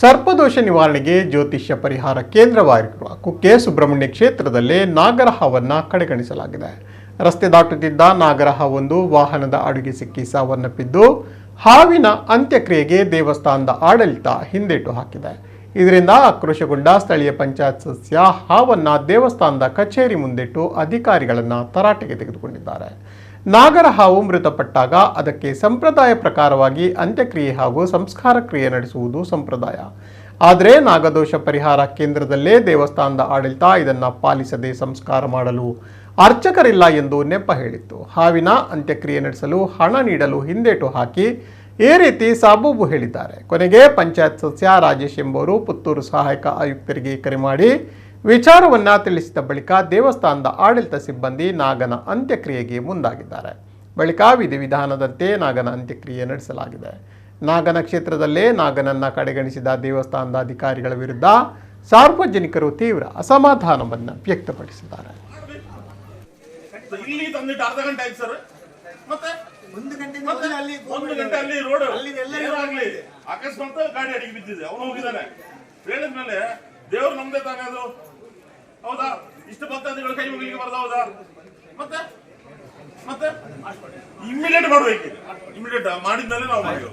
ಸರ್ಪದೋಷ ನಿವಾರಣೆಗೆ ಜ್ಯೋತಿಷ್ಯ ಪರಿಹಾರ ಕೇಂದ್ರವಾಗಿರುವ ಕುಕ್ಕೆ ಸುಬ್ರಹ್ಮಣ್ಯ ಕ್ಷೇತ್ರದಲ್ಲಿ ನಾಗರಹವನ್ನ ಕಡೆಗಣಿಸಲಾಗಿದೆ. ರಸ್ತೆ ದಾಟುತ್ತಿದ್ದ ನಾಗರಹವೊಂದು ವಾಹನದ ಅಡುಗೆ ಸಿಕ್ಕಿ ಸಾವನ್ನಪ್ಪಿದ್ದು, ಹಾವಿನ ಅಂತ್ಯಕ್ರಿಯೆಗೆ ದೇವಸ್ಥಾನದ ಆಡಳಿತ ಹಿಂದೇಟು ಹಾಕಿದೆ. ಇದರಿಂದ ಆಕ್ರೋಶಗೊಂಡ ಸ್ಥಳೀಯ ಪಂಚಾಯತ್ ಸದಸ್ಯ ಹಾವನ್ನ ದೇವಸ್ಥಾನದ ಕಚೇರಿ ಮುಂದಿಟ್ಟು ಅಧಿಕಾರಿಗಳನ್ನು ತರಾಟೆಗೆ ತೆಗೆದುಕೊಂಡಿದ್ದಾರೆ. ನಾಗರ ಹಾವು ಮೃತಪಟ್ಟಾಗ ಅದಕ್ಕೆ ಸಂಪ್ರದಾಯ ಪ್ರಕಾರವಾಗಿ ಅಂತ್ಯಕ್ರಿಯೆ ಹಾಗೂ ಸಂಸ್ಕಾರ ಕ್ರಿಯೆ ನಡೆಸುವುದು ಸಂಪ್ರದಾಯ. ಆದರೆ ನಾಗದೋಷ ಪರಿಹಾರ ಕೇಂದ್ರದಲ್ಲೇ ದೇವಸ್ಥಾನದ ಆಡಳಿತ ಇದನ್ನ ಪಾಲಿಸದೆ ಸಂಸ್ಕಾರ ಮಾಡಲು ಅರ್ಚಕರಿಲ್ಲ ಎಂದು ನೆಪ ಹೇಳಿತ್ತು. ಹಾವಿನ ಅಂತ್ಯಕ್ರಿಯೆ ನಡೆಸಲು ಹಣ ನೀಡಲು ಹಿಂದೇಟು ಹಾಕಿ ಈ ರೀತಿ ಸಾಬೂಬು ಹೇಳಿದ್ದಾರೆ. ಕೊನೆಗೆ ಪಂಚಾಯತ್ ಸದಸ್ಯ ರಾಜೇಶ್ ಎಂಬುವರು ಪುತ್ತೂರು ಸಹಾಯಕ ಆಯುಕ್ತರಿಗೆ ಕರೆ ಮಾಡಿ ವಿಚಾರವನ್ನ ತಿಳಿಸಿದ ಬಳಿಕ ದೇವಸ್ಥಾನದ ಆಡಳಿತ ಸಿಬ್ಬಂದಿ ನಾಗನ ಅಂತ್ಯಕ್ರಿಯೆಗೆ ಮುಂದಾಗಿದ್ದಾರೆ. ಬಳಿಕ ವಿಧಿವಿಧಾನದಂತೆ ನಾಗನ ಅಂತ್ಯಕ್ರಿಯೆ ನಡೆಸಲಾಗಿದೆ. ನಾಗನ ಕ್ಷೇತ್ರದಲ್ಲೇ ನಾಗನನ್ನ ಕಡೆಗಣಿಸಿದ ದೇವಸ್ಥಾನದ ಅಧಿಕಾರಿಗಳ ವಿರುದ್ಧ ಸಾರ್ವಜನಿಕರು ತೀವ್ರ ಅಸಮಾಧಾನವನ್ನು ವ್ಯಕ್ತಪಡಿಸಿದ್ದಾರೆ. ಇಲ್ಲಿ ತಂದಿಟ್ಟು ಅರ್ಧ ಗಂಟೆ ಸರ್. ಮತ್ತೆ? ಒಂದು ಗಂಟೆ ಅಲ್ಲಿ ಒಂದು ಗಂಟೆ ಅಲ್ಲಿ ರೋಡ್. ಅಲ್ಲಿ ಎಲ್ಲರಿಗೂ ಏನಾಗ್ಲಿ? ಅಕಸ್ಮಾತ್ ಗಾಡಿ ಅಡಿಗೆ ಬಿದ್ದಿದೆ. ಅವನು ಹೋಗಿದ್ದಾನೆ. ಹೇಳಿದ್ಮೇಲೆ ದೇವ್ರು ನಮ್ದೇ ತಾನೇ ಅದು. ಹೌದಾ? ಇಷ್ಟು ಭಕ್ತಾದಿಗಳು ಕೈ ಮುಗಿಲಿಕ್ಕೆ ಬರ್ದ, ಹೌದಾ? ಮತ್ತೆ? ಮತ್ತೆ? ಇಮಿಡಿಯೇಟ್ ಮಾಡ್ಬೇಕು ಇಮಿಡಿಯೇಟ್ ಮಾಡಿದ್ಮೇಲೆ ನಾವು ಮಾಡಿದ್ವಿ